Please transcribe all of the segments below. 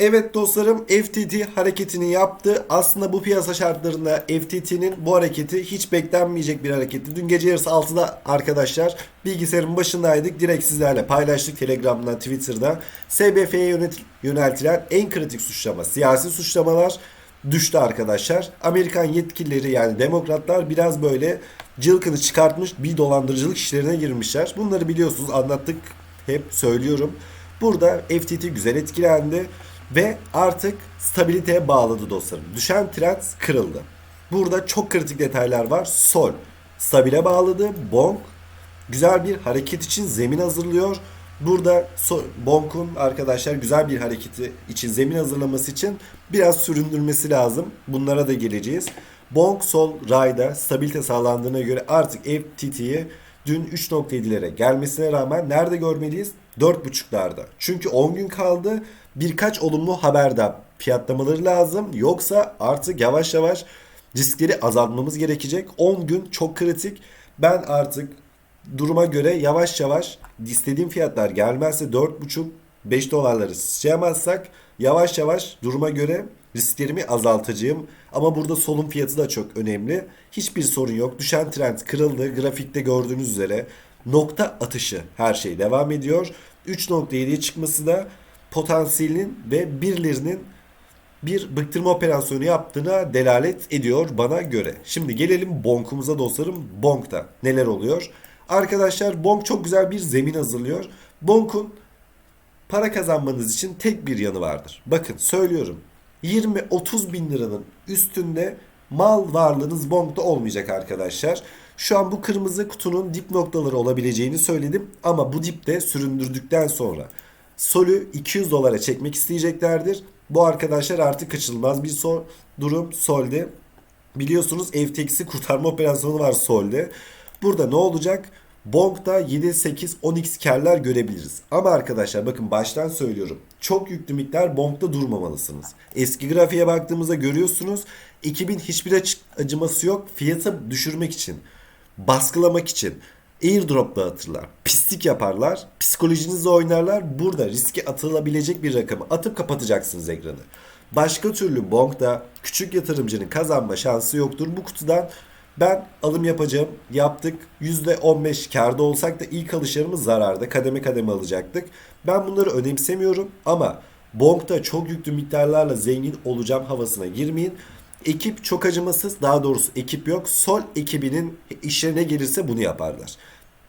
Evet dostlarım FTT hareketini yaptı. Aslında bu piyasa şartlarında FTT'nin bu hareketi hiç beklenmeyecek bir hareketti. Dün gece yarısı 6'da arkadaşlar bilgisayarın başındaydık. Direkt sizlerle paylaştık Telegram'dan Twitter'da. SBF'ye yöneltilen en kritik suçlama siyasi suçlamalar düştü arkadaşlar. Amerikan yetkilileri yani demokratlar biraz böyle cılkını çıkartmış bir dolandırıcılık işlerine girmişler. Bunları biliyorsunuz anlattık hep söylüyorum. Burada FTT güzel etkilendi ve artık stabiliteye bağladı dostlarım. Düşen trend kırıldı. Burada çok kritik detaylar var. Sol stabile bağladı. Bonk güzel bir hareket için zemin hazırlıyor. Burada Bonk'un arkadaşlar güzel bir hareketi için zemin hazırlaması için biraz süründürmesi lazım. Bunlara da geleceğiz. Bonk sol rayda stabilite sağlandığına göre artık FTT'yi dün 3.7'lere gelmesine rağmen nerede görmeliyiz? 4.5'larda. Çünkü 10 gün kaldı. Birkaç olumlu haberde fiyatlamaları lazım. Yoksa artık yavaş yavaş riskleri azaltmamız gerekecek. 10 gün çok kritik. Ben artık duruma göre yavaş yavaş istediğim fiyatlar gelmezse 4,5-5 dolarları sıçrayamazsak yavaş yavaş duruma göre risklerimi azaltacağım. Ama burada solun fiyatı da çok önemli. Hiçbir sorun yok. Düşen trend kırıldı. Grafikte gördüğünüz üzere nokta atışı her şey devam ediyor. 3.7'ye çıkması da potansiyelinin ve birilerinin bir bıktırma operasyonu yaptığına delalet ediyor bana göre. Şimdi gelelim Bonk'umuza dostlarım. Bonk'ta neler oluyor? Arkadaşlar Bonk çok güzel bir zemin hazırlıyor. Bonk'un para kazanmanız için tek bir yanı vardır. Bakın söylüyorum. 20-30 bin liranın üstünde mal varlığınız Bonk'ta olmayacak arkadaşlar. Şu an bu kırmızı kutunun dip noktaları olabileceğini söyledim. Ama bu dipte süründürdükten sonra Sol'ü 200 dolara çekmek isteyeceklerdir. Bu arkadaşlar artık kaçınılmaz bir so- durum Sol'de. Biliyorsunuz FTX'i kurtarma operasyonu var Sol'de. Burada ne olacak? Bonk'ta 7, 8, 10x karlar görebiliriz. Ama arkadaşlar bakın baştan söylüyorum. Çok yüklü miktar Bonk'ta durmamalısınız. Eski grafiğe baktığımızda görüyorsunuz. 2000 hiçbir acıması yok. Fiyatı düşürmek için. Baskılamak için. Airdrop dağıtırlar. Pislik yaparlar. Psikolojinizle oynarlar. Burada riske atılabilecek bir rakamı atıp kapatacaksınız ekranı. Başka türlü Bonk'ta küçük yatırımcının kazanma şansı yoktur. Bu kutudan ben alım yapacağım. Yaptık. %15 karda olsak da ilk alışlarımız zararda. Kademe kademe alacaktık. Ben bunları önemsemiyorum ama Bonk'ta çok yüklü miktarlarla zengin olacağım havasına girmeyin. Ekip çok acımasız. Daha doğrusu ekip yok. Sol ekibinin işlerine gelirse bunu yaparlar.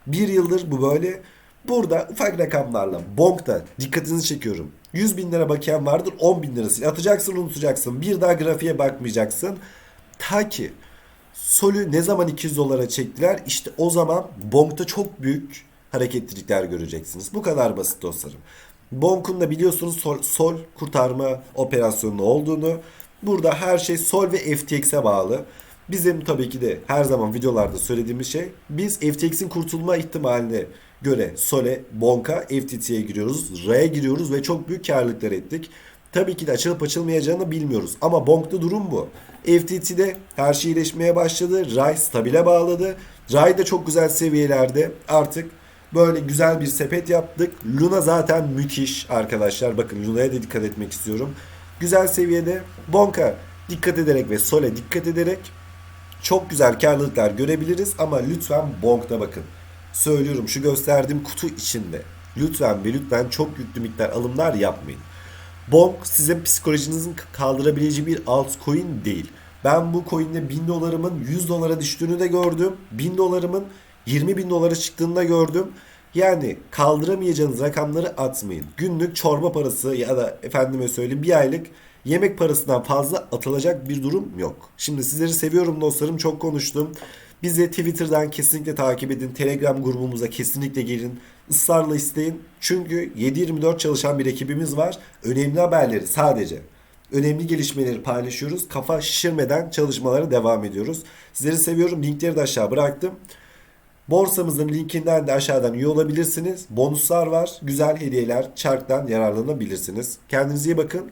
Bir yıldır bu böyle. Burada ufak rakamlarla Bonk'ta dikkatinizi çekiyorum. 100 bin lira bakiyen vardır 10 bin lirası. Atacaksın unutacaksın. Bir daha grafiğe bakmayacaksın. Ta ki Sol'ü ne zaman 200 dolara çektiler? İşte o zaman Bonk'ta çok büyük hareketlilikler göreceksiniz. Bu kadar basit dostlarım. Bonk'un da biliyorsunuz Sol, Sol kurtarma operasyonu olduğunu. Burada her şey Sol ve FTX'e bağlı. Bizim tabii ki de her zaman videolarda söylediğimiz şey biz FTX'in kurtulma ihtimaline göre Sol'e, Bonk'a, FTT'ye giriyoruz. R'ye giriyoruz ve çok büyük karlılıklar ettik. Tabii ki de açılıp açılmayacağını bilmiyoruz. Ama Bonk'ta durum bu. FTT'de her şey iyileşmeye başladı. Ray stabile bağladı. Ray da çok güzel seviyelerde. Artık böyle güzel bir sepet yaptık. Luna zaten müthiş arkadaşlar. Bakın Luna'ya da dikkat etmek istiyorum. Güzel seviyede. Bonk'a dikkat ederek ve Sol'e dikkat ederek çok güzel karlılıklar görebiliriz ama lütfen Bonk'ta bakın. Söylüyorum şu gösterdiğim kutu içinde. Lütfen ve lütfen çok yüklü miktar alımlar yapmayın. Bonk sizin psikolojinizin kaldırabileceği bir altcoin değil. Ben bu coin'de 1000 dolarımın 100 dolara düştüğünü de gördüm. 1000 dolarımın 20 bin dolara çıktığını da gördüm. Yani kaldıramayacağınız rakamları atmayın. Günlük çorba parası ya da efendime söyleyeyim bir aylık yemek parasından fazla atılacak bir durum yok. Şimdi sizleri seviyorum dostlarım çok konuştum. Bizi Twitter'dan kesinlikle takip edin. Telegram grubumuza kesinlikle gelin. Israrla isteyin. Çünkü 7-24 çalışan bir ekibimiz var. Önemli haberleri sadece önemli gelişmeleri paylaşıyoruz. Kafa şişirmeden çalışmalara devam ediyoruz. Sizleri seviyorum. Linkleri de aşağı bıraktım. Borsamızın linkinden de aşağıdan üye olabilirsiniz. Bonuslar var. Güzel hediyeler. Çarktan yararlanabilirsiniz. Kendinize iyi bakın.